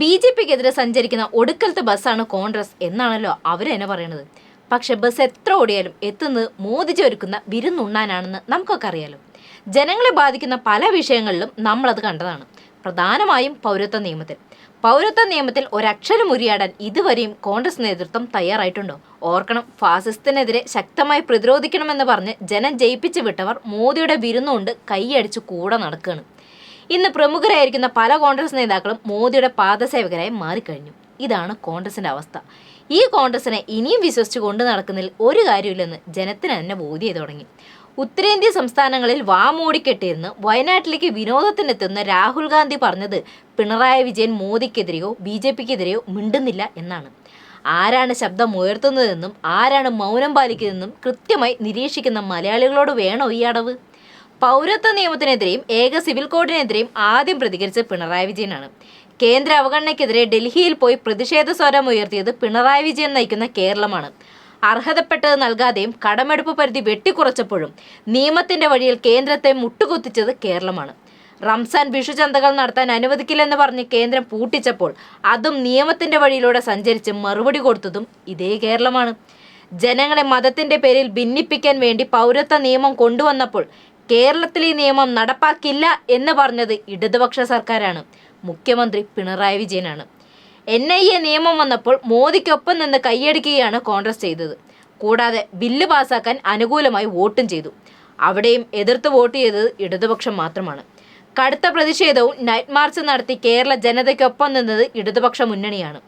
B J പിക്കെതിരെ സഞ്ചരിക്കുന്ന ഒടുക്കലത്തെ ബസ്സാണ് കോൺഗ്രസ് എന്നാണല്ലോ അവർ അവരെന്നെ പറയണത്. പക്ഷെ ബസ് എത്ര ഓടിയാലും എത്തുന്നത് മോദി ഒരുക്കുന്ന വിരുന്നുണ്ണാനാണെന്ന് നമുക്കൊക്കെ അറിയാലോ. ജനങ്ങളെ ബാധിക്കുന്ന പല വിഷയങ്ങളിലും നമ്മളത് കണ്ടതാണ്. പ്രധാനമായും പൗരത്വ നിയമത്തിൽ. പൗരത്വ നിയമത്തിൽ ഒരക്ഷരം ഉരിയാടാൻ ഇതുവരെയും കോൺഗ്രസ് നേതൃത്വം തയ്യാറായിട്ടുണ്ടോ? ഓർക്കണം ഫാസിസ്റ്റിനെതിരെ ശക്തമായി പ്രതിരോധിക്കണമെന്ന് പറഞ്ഞ് ജനം ജയിപ്പിച്ചു വിട്ടവർ മോദിയുടെ വിരുന്നുകൊണ്ട് കൈയടിച്ച് കൂടെ നടക്കുകയാണ് ഇന്ന് പ്രമുഖരായിരിക്കുന്ന പല കോൺഗ്രസ് നേതാക്കളും മോദിയുടെ പാദസേവകരായി മാറിക്കഴിഞ്ഞു. ഇതാണ് കോൺഗ്രസിന്റെ അവസ്ഥ. ഈ കോൺഗ്രസിനെ ഇനിയും വിശ്വസിച്ച് കൊണ്ടു നടക്കുന്നതിൽ ഒരു കാര്യമില്ലെന്ന് ജനത്തിന് തന്നെ ബോധ്യം തുടങ്ങി. ഉത്തരേന്ത്യ സംസ്ഥാനങ്ങളിൽ വാമൂടിക്കെട്ടിരുന്ന് വയനാട്ടിലേക്ക് വിനോദത്തിനെത്തുന്ന രാഹുൽ ഗാന്ധി പറഞ്ഞത് പിണറായി വിജയൻ മോദിക്കെതിരെയോ ബി ജെ പിക്കെതിരെയോ മിണ്ടുന്നില്ല എന്നാണ്. ആരാണ് ശബ്ദം ഉയർത്തുന്നതെന്നും ആരാണ് മൗനം പാലിക്കുന്നതെന്നും കൃത്യമായി നിരീക്ഷിക്കുന്ന മലയാളികളോട് വേണോ ഈ അടവ്? പൗരത്വ നിയമത്തിനെതിരെയും ഏക സിവിൽ കോഡിനെതിരെയും ആദ്യം പ്രതികരിച്ച് പിണറായി വിജയനാണ്. കേന്ദ്ര അവഗണനയ്ക്കെതിരെ ഡൽഹിയിൽ പോയി പ്രതിഷേധ സ്വരം ഉയർത്തിയത് പിണറായി വിജയൻ നയിക്കുന്ന കേരളമാണ്. അർഹതപ്പെട്ടത് നൽകാതെയും കടമെടുപ്പ് പരിധി വെട്ടിക്കുറച്ചപ്പോഴും നിയമത്തിന്റെ വഴിയിൽ കേന്ദ്രത്തെ മുട്ടുകുത്തിച്ചത് കേരളമാണ്. റംസാൻ വിഷുചന്തകൾ നടത്താൻ അനുവദിക്കില്ലെന്ന് പറഞ്ഞ് കേന്ദ്രം പൂട്ടിച്ചപ്പോൾ അതും നിയമത്തിന്റെ വഴിയിലൂടെ സഞ്ചരിച്ച് മറുപടി കൊടുത്തതും ഇതേ കേരളമാണ്. ജനങ്ങളെ മതത്തിന്റെ പേരിൽ ഭിന്നിപ്പിക്കാൻ വേണ്ടി പൗരത്വ നിയമം കൊണ്ടുവന്നപ്പോൾ കേരളത്തിൽ ഈ നിയമം നടപ്പാക്കില്ല എന്ന് പറഞ്ഞത് ഇടതുപക്ഷ സർക്കാരാണ്. മുഖ്യമന്ത്രി പിണറായി വിജയനാണ്. എൻ ഐ എ നിയമം വന്നപ്പോൾ മോദിക്കൊപ്പം നിന്ന് കൈയടിക്കുകയാണ് കോൺഗ്രസ് ചെയ്തത്. കൂടാതെ ബില്ല് പാസാക്കാൻ അനുകൂലമായി വോട്ടും ചെയ്തു. അവിടെയും എതിർത്ത് വോട്ട് ചെയ്തത് ഇടതുപക്ഷം മാത്രമാണ്. കടുത്ത പ്രതിഷേധവും നൈറ്റ് മാർച്ച് നടത്തി കേരള ജനതയ്ക്കൊപ്പം നിന്നത് ഇടതുപക്ഷ മുന്നണിയാണ്.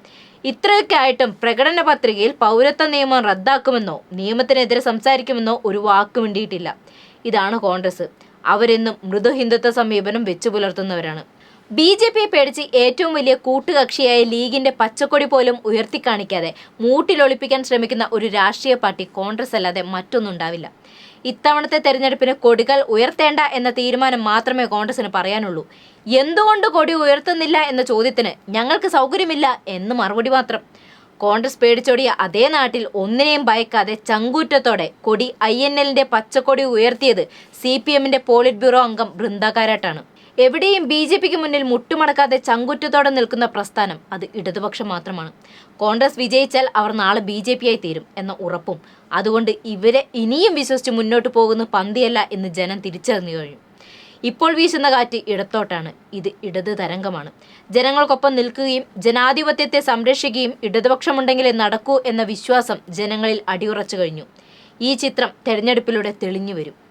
ഇത്രയൊക്കെ ആയിട്ടും പ്രകടന പത്രികയിൽ പൗരത്വ നിയമം റദ്ദാക്കുമെന്നോ നിയമത്തിനെതിരെ സംസാരിക്കുമെന്നോ ഒരു വാക്ക് മിണ്ടിയിട്ടില്ല. ഇതാണ് കോൺഗ്രസ്. അവരെന്നും മൃദു ഹിന്ദുത്വ സമീപനം വെച്ചു പുലർത്തുന്നവരാണ്. ബി ജെ പിയെ പേടിച്ച് ഏറ്റവും വലിയ കൂട്ടുകക്ഷിയായ ലീഗിന്റെ പച്ചക്കൊടി പോലും ഉയർത്തിക്കാണിക്കാതെ മൂട്ടിലൊളിപ്പിക്കാൻ ശ്രമിക്കുന്ന ഒരു രാഷ്ട്രീയ പാർട്ടി കോൺഗ്രസ് അല്ലാതെ മറ്റൊന്നും ഉണ്ടാവില്ല. ഇത്തവണത്തെ തെരഞ്ഞെടുപ്പിന് കൊടികൾ ഉയർത്തേണ്ട എന്ന തീരുമാനം മാത്രമേ കോൺഗ്രസിന് പറയാനുള്ളൂ. എന്തുകൊണ്ട് കൊടി ഉയർത്തുന്നില്ല എന്ന ചോദ്യത്തിന് ഞങ്ങൾക്ക് സൗകര്യമില്ല എന്ന് മറുപടി മാത്രം. കോൺഗ്രസ് പേടിച്ചോടിയ അതേ നാട്ടിൽ ഒന്നിനെയും ഭയക്കാതെ ചങ്കൂറ്റത്തോടെ കൊടി ഐ എൻ എല്ലിന്റെ പച്ചക്കൊടി ഉയർത്തിയത് സി പി എമ്മിന്റെ പോളിറ്റ് ബ്യൂറോ അംഗം ബൃന്ദകാരാട്ടാണ് എവിടെയും ബി ജെ പിക്ക് മുന്നിൽ മുട്ടുമടക്കാതെ ചങ്കുറ്റത്തോടെ നിൽക്കുന്ന പ്രസ്ഥാനം അത് ഇടതുപക്ഷം മാത്രമാണ്. കോൺഗ്രസ് വിജയിച്ചാൽ അവർ നാളെ ബി ജെ തീരും എന്ന ഉറപ്പും. അതുകൊണ്ട് ഇവരെ ഇനിയും വിശ്വസിച്ച് മുന്നോട്ട് പോകുന്ന പന്തിയല്ല എന്ന് ജനം തിരിച്ചറിഞ്ഞു കഴിഞ്ഞു. ഇപ്പോൾ വീശുന്ന കാറ്റ് ഇടത്തോട്ടാണ്. ഇത് ഇടത് തരംഗമാണ്. ജനങ്ങൾക്കൊപ്പം നിൽക്കുകയും ജനാധിപത്യത്തെ സംരക്ഷിക്കുകയും ഇടതുപക്ഷമുണ്ടെങ്കിലേ നടക്കൂ എന്ന വിശ്വാസം ജനങ്ങളിൽ അടിയുറച്ചു കഴിഞ്ഞു. ഈ ചിത്രം തെരഞ്ഞെടുപ്പിലൂടെ തെളിഞ്ഞു വരും.